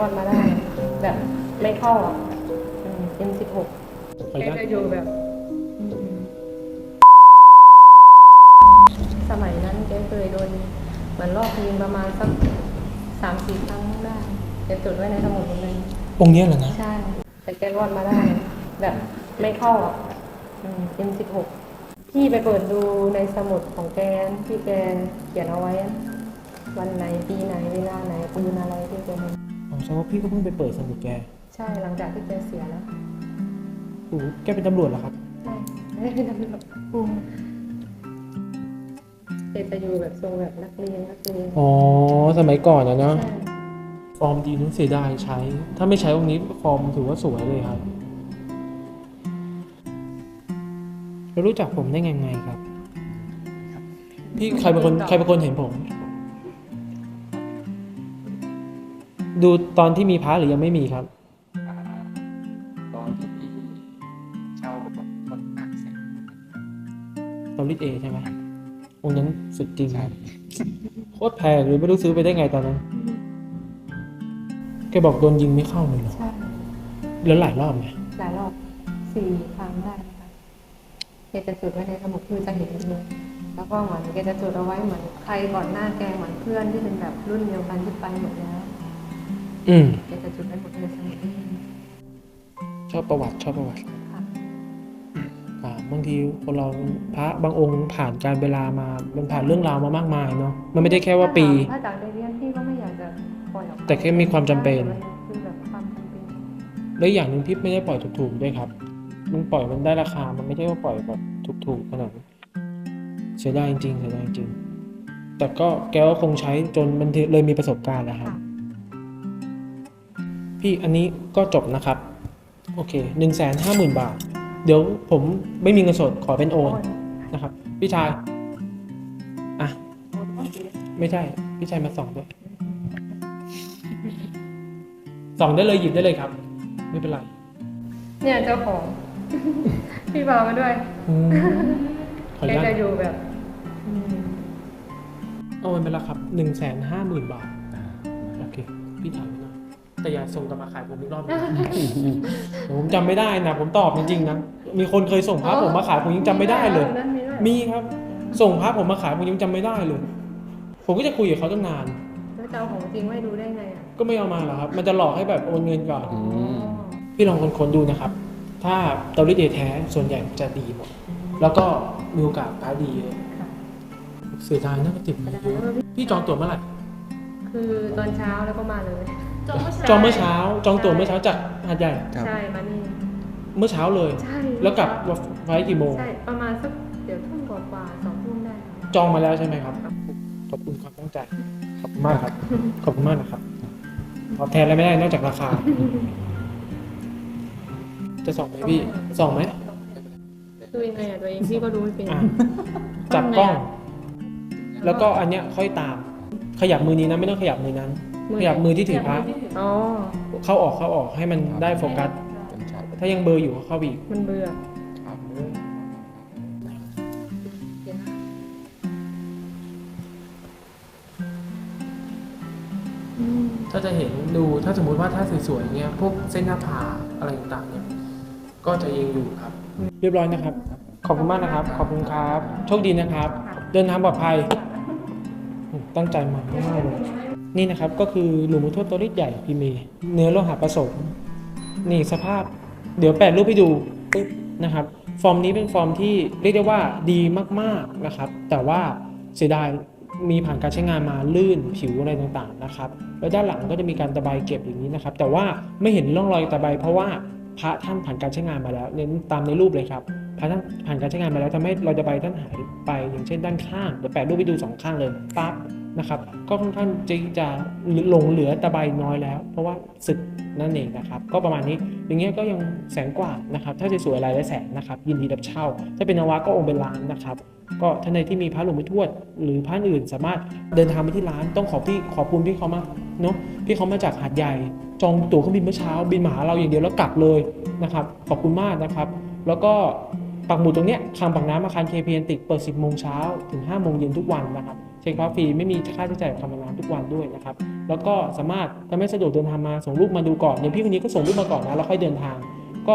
รอดมาได้ แบบไม่เข้าอะเอ็มสิบหกแกจะอยู่แบบ สมัยนั้นแกเคยโดนเหมือนรอบยิงประมาณสักสามสี่ครั้งได้แกจดไว้ในสมุดหมดเลยองค์เนี้ยเหรอนะใช่แต่แกรอดมาได้ แบบไม่เข้าอะเอ็มสิบหกพี่ไปเปิดดูในสมุดของแกที่แกเขียนเอาไว้ วันไหนปีไหนเวลาไหนปืนอะไรที่แกมีอ๋อ แสดงว่าพี่ก็เพิ่งไปเปิดสมุดแกใช่หลังจากที่แกเสียแล้วโอ้โหแกเป็นตำรวจเหรอครับใช่ไม่ได้ทำแบบแกจะอยู่แบบทรงแบบนักเรียนนักเรียนอ๋อ สมัยก่อนนะเนาะ ใช่ฟอร์มดีนู้นเสียดายใช้ ถ้าไม่ใช้องค์นี้ฟอร์มถือว่าสวยเลยครับ แล้วรู้จักผมได้ไงไงครับ พี่ใครเป็นคนใครเป็นคนเห็นผม ดูตอนที่มีพระหรือยังไม่มีครับ ตอนที่พี่เช่ากับคนต่างแสนตอริสเอใช่ไหมองค์นั้นสุดจริงใช่โคตรแพงเลยไม่รู้ซื้อไปได้ไงตอนนั้นแกบอกโดนยิงไม่เข้าเลยเหรอใช่แล้วหลายรอบไหมหลายรอบสี่ครั้งได้นะคะแกจะจดไว้ในสมุดคือจะเห็นเลยแล้วก็เหมือนแกจะจดเอาไว้เหมือนใครก่อนหน้าแกเหมือนเพื่อนที่เป็นแบบรุ่นเดียวกันที่ไปหมดแล้ว อืมแกจะจดไว้หมดในสมุดชอบประวัติชอบประวัติค่ะอ่าบางทีคนเราพระบางองค์ผ่านการเวลามา มันผ่านเรื่องราวมามากมายเนาะมันไม่ได้แค่ว่าปี ถ้าจากในเรียนพี่ก็ไม่อยากจะปล่อยออกไปแต่แค่มีความจำเป็น คือแบบความจำเป็นและอีกอย่างหนึ่งพี่ไม่ได้ปล่อยถูกๆด้วยครับ มันปล่อยมันได้ราคา มันไม่ใช่ว่าปล่อยแบบถูกๆขนาดนั้นเสียดายจริงๆเสียดายจริงแต่ก็แกก็คงใช้จนมันเลยมีประสบการณ์แล้วครับ ค่ะ พี่อันนี้ก็จบนะครับ โอเคหนึ่งแสนห้าหมื่นบาท เดี๋ยวผมไม่มีเงินสดขอเป็นโอนนะครับ พี่ชาย อะ ไม่ใช่ พี่ชายมาส่องด้วยส่องได้เลยหยิบได้เลยครับ ไม่เป็นไร เนี่ยเจ้าของ พี่บามาด้วยอืมขออแกนุญาตจะอยู่แบบอืมเอาเงินไปแล้วครับหนึ่งแสนห้าหมื่นบาท โอเค พี่ถ่ายไว้หน่อย แต่อย่าส่งกลับมาขายผมอีกรอบนะเดี๋ยวผมจำไม่ได้นะผมตอบจริงๆนะมีคนเคยส่งพระผมมาขายผมยังจำไม่ได้เลย นั่นมีด้วยมีครับ ส่งพระผมมาขายผมยังจำไม่ได้เลย ผมก็จะคุยกับเขาตั้งนาน แล้วจะเอาของจริงไม่ดูได้ไงอะก็ไม่เอามาหรอกครับ มันจะหลอกให้แบบโอนเงินก่อน อืม พี่ลองค้นๆดูนะครับ ถ้าเตาลิดเดแท้ส่วนใหญ่จะดีหมด แล้วก็มีโอกาสพระดีเยอะค่ะเสียดายน่าจะติดมาเยอะพี่จองตั๋วเมื่อไหร่คือตอนเช้าแล้วก็มาเลย จองเมื่อเช้า จองตั๋วเมื่อเช้าจากหาดใหญ่ ครับ ใช่มานี่เมื่อเช้าเลย ใช่แล้วกลับไฟล์กี่โมง ใช่ประมาณสักเดี๋ยวทุ่มกว่าๆสองทุ่มได้ค่ะ จองมาแล้วใช่ไหมครับ ขอบคุณความตั้งใจ ขอบคุณมากครับ ขอบคุณมากนะครับ ตอบแทนอะไรไม่ได้นอกจากราคา จะส่องไหมพี่ ส่องไหมดูยังไงอะตัวเองพี่ก็ดูไม่เป็น อะจับกล้อง แล้วก็อันเนี้ยค่อยตาม ขยับมือนี้นะไม่ต้องขยับมือนั้น ขยับมือที่ถือพระอ๋อ เข้าออกเข้าออกให้มันได้โฟกัส เป็นชายถ้ายังเบลออยู่ก็เข้าไปอีก มันเบื่อ ครับเดี๋ยวนะถ้าจะเห็นดูถ้าสมมุติว่าถ้าสวยๆเงี้ยพวกเส้นหน้าผากอะไรต่างๆเนี่ยก็จะยังอยู่ครับ เรียบร้อยนะครับ ขอบคุณมากนะครับ ขอบคุณครับ โชคดีนะครับ เดินทางปลอดภัย ตั้งใจมามากๆเลย นี่นะครับก็คือหลุมพุทธตัวริดใหญ่พิเมเนื้อโลหะผสมนี่สภาพ เดี๋ยวแปะรูปให้ดูปึ๊บนะครับ ฟอร์มนี้เป็นฟอร์มที่เรียกได้ว่าดีมากๆนะครับ แต่ว่าเสียดายมีผ่านการใช้งานมาลื่นผิวอะไรต่างๆนะครับ แล้วด้านหลังก็จะมีการตะไบเก็บอย่างนี้นะครับ แต่ว่าไม่เห็นร่องรอยตะไบเพราะว่าพระท่านผ่านการใช้งานมาแล้ว เน้นตามในรูปเลยครับพระท่านผ่านการใช้งานมาแล้วทำให้รอยตะไบท่านหายไป อย่างเช่นด้านข้างเดี๋ยวแปะรูปไปดูสองข้างเลยปั๊บ นะครับก็ค่อนข้างจะจะหลงเหลือตะไบน้อยแล้ว เพราะว่าสึกนั่นเองนะครับก็ประมาณนี้อย่างเงี้ยก็ยังแสนกว่านะครับถ้าสวยๆรายละแสนนะครับยินดีรับเช่า ถ้าเป็นนวะก็องค์เป็นล้านนะครับก็ท่านใดที่มีพระหลวงพ่อทวด หรือพระอื่นสามารถเดินทางไปที่ร้านต้องขอบพี่ขอบคุณพี่เขามาเนาะพี่เขามาจากหาดใหญ่ จองตั๋วเครื่องบินเมื่อเช้า บินมาหาเราอย่างเดียวแล้วกลับเลยนะครับขอบคุณมากนะครับ แล้วก็ ปักหมุดตรงเนี้ยคลังปักน้ำอาคารเคพีนติกเปิด 10 โมงเช้าถึง 5 โมงเย็นทุกวันนะครับ เช็คพาฟรีไม่มีค่าใช้จ่ายกับคำปักน้ำทุกวันด้วยนะครับ แล้วก็สามารถถ้าไม่สะดวกเดินทางมาส่งรูปมาดูก่อนอย่างพี่คนนี้ก็ส่งรูปมาก่อนนะแล้วค่อยเดินทาง ก็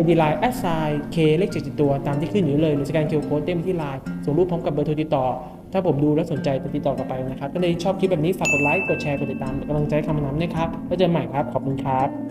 ID Line แอดไซน์เคเลขเจ็ดตัวตามที่ขึ้นอยู่เลยหรือสแกนเคอร์โค้ดเต็มที่ไลน์ส่งรูปพร้อมกับเบอร์โทรติดต่อ ถ้าผมดูแล้วสนใจจะติดต่อกลับไปนะครับก็เลยชอบคลิปแบบนี้ฝากกดไลค์กดแชร์กดติดตามกำลังใจคำนำด้วยครับแล้วเจอกันใหม่ครับขอบคุณครับ